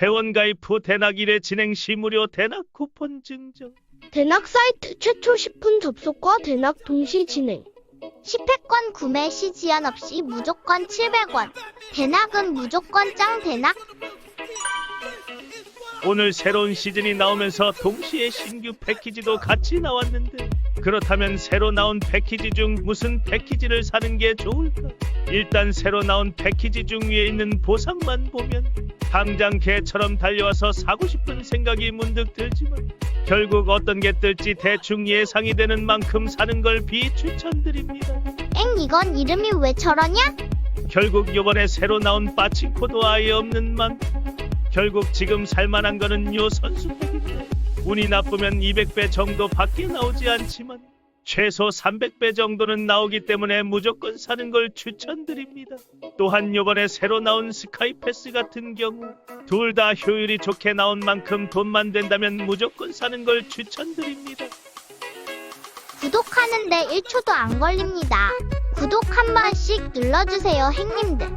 회원가입 후 대낙 1회 진행 시 무료 대낙 쿠폰 증정. 대낙 사이트 최초 10분 접속과 대낙 동시 진행. 10회권 구매 시 지연 없이 무조건 700원. 대낙은 무조건 짱 대낙. 오늘 새로운 시즌이 나오면서 동시에 신규 패키지도 같이 나왔는데 그렇다면 새로 나온 패키지 중 무슨 패키지를 사는 게 좋을까? 일단 새로 나온 패키지 중 위에 있는 보상만 보면 당장 개처럼 달려와서 사고 싶은 생각이 문득 들지만 결국 어떤 게 뜰지 대충 예상이 되는 만큼 사는 걸 비추천드립니다. 엥 이건 이름이 왜 저러냐? 결국 요번에 새로 나온 빠칭코도 아예 없는 만큼 결국 지금 살만한 거는 요 선수팩인데 운이 나쁘면 200배 정도 밖에 나오지 않지만 최소 300배 정도는 나오기 때문에 무조건 사는 걸 추천드립니다. 또한 요번에 새로 나온 스카이패스 같은 경우 둘 다 효율이 좋게 나온 만큼 돈만 된다면 무조건 사는 걸 추천드립니다. 구독하는데 1초도 안 걸립니다. 구독 한 번씩 눌러주세요, 행님들.